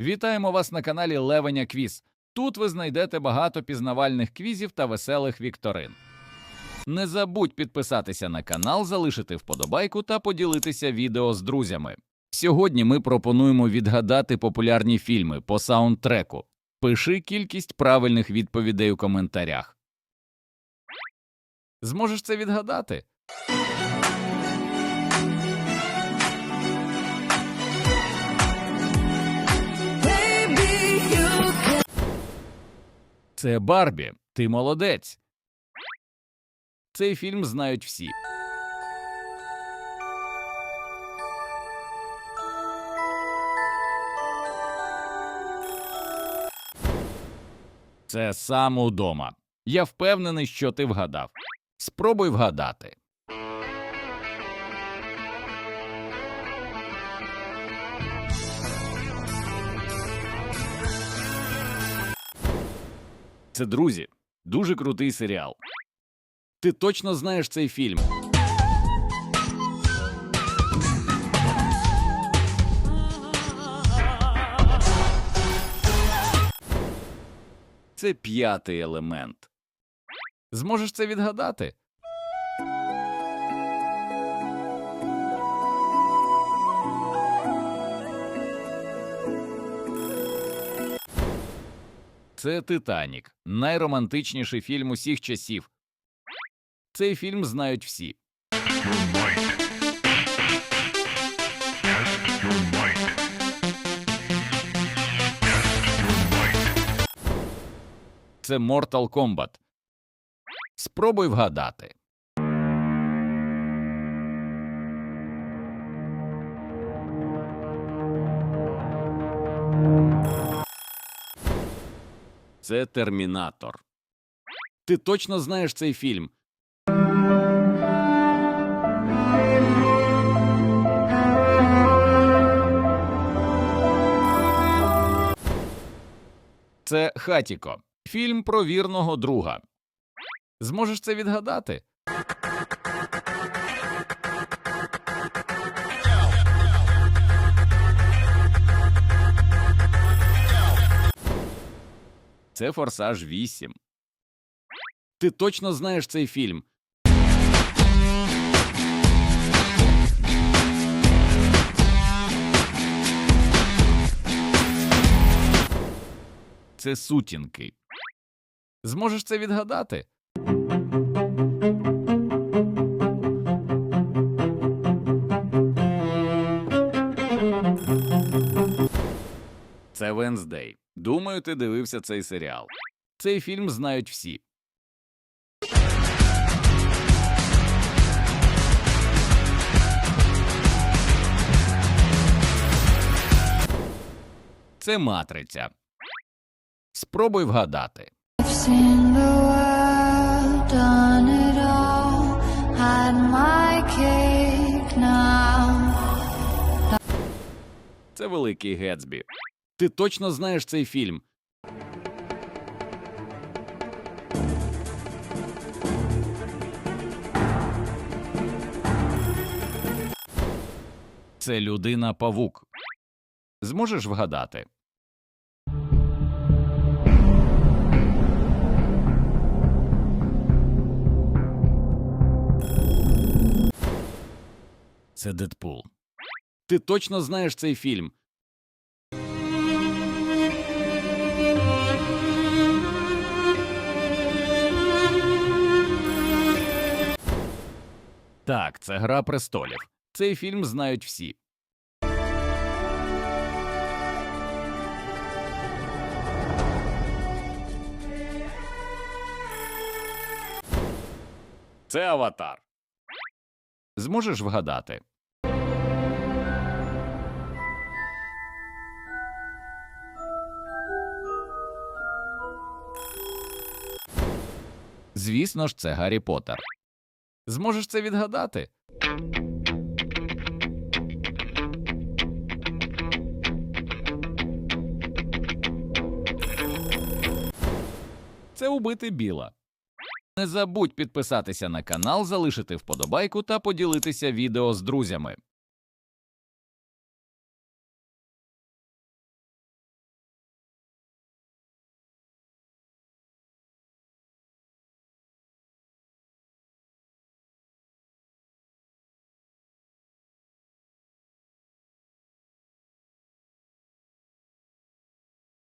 Вітаємо вас на каналі Левеня Квіз. Тут ви знайдете багато пізнавальних квізів та веселих вікторин. Не забудь підписатися на канал, залишити вподобайку та поділитися відео з друзями. Сьогодні ми пропонуємо відгадати популярні фільми по саундтреку. Пиши кількість правильних відповідей у коментарях. Зможеш це відгадати? Це Барбі. Ти молодець. Цей фільм знають всі. Це сам удома. Я впевнений, що ти вгадав. Спробуй вгадати. Це друзі. Дуже крутий серіал. Ти точно знаєш цей фільм. Це п'ятий елемент. Зможеш це відгадати? Це Титанік, найромантичніший фільм усіх часів. Цей фільм знають всі. Це Mortal Kombat. Спробуй вгадати. Це Термінатор. Ти точно знаєш цей фільм. Це Хатіко. Фільм про вірного друга. Зможеш це відгадати? Це Форсаж 8. Ти точно знаєш цей фільм. Це сутінки. Зможеш це відгадати? Це Венздей. Думаю, ти дивився цей серіал. Цей фільм знають всі. Це матриця. Спробуй вгадати. Це великий Гетсбі. Ти точно знаєш цей фільм. Це людина павук. Зможеш вгадати? Це Дедпул. Ти точно знаєш цей фільм. Так, це Гра престолів. Цей фільм знають всі. Це аватар. Зможеш вгадати? Звісно ж, це Гаррі Поттер. Зможеш це відгадати? Це убити біла. Не забудь підписатися на канал, залишити вподобайку та поділитися відео з друзями.